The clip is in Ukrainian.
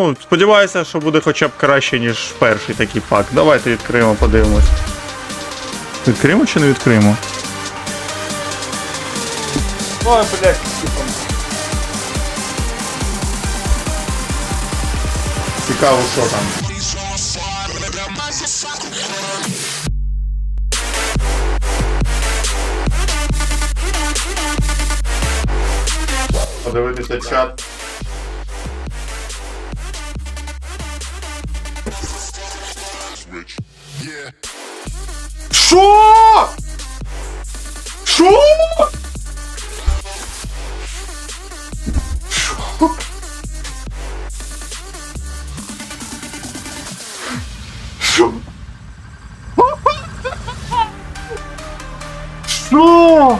ну, сподіваюся, що буде хоча б краще, ніж перший такий пак. Давайте відкриємо, подивимось. Відкриємо чи не відкриємо? Ой, блядь, Цікаво, що там. Подивитися чат. Що? Що? Що? Що?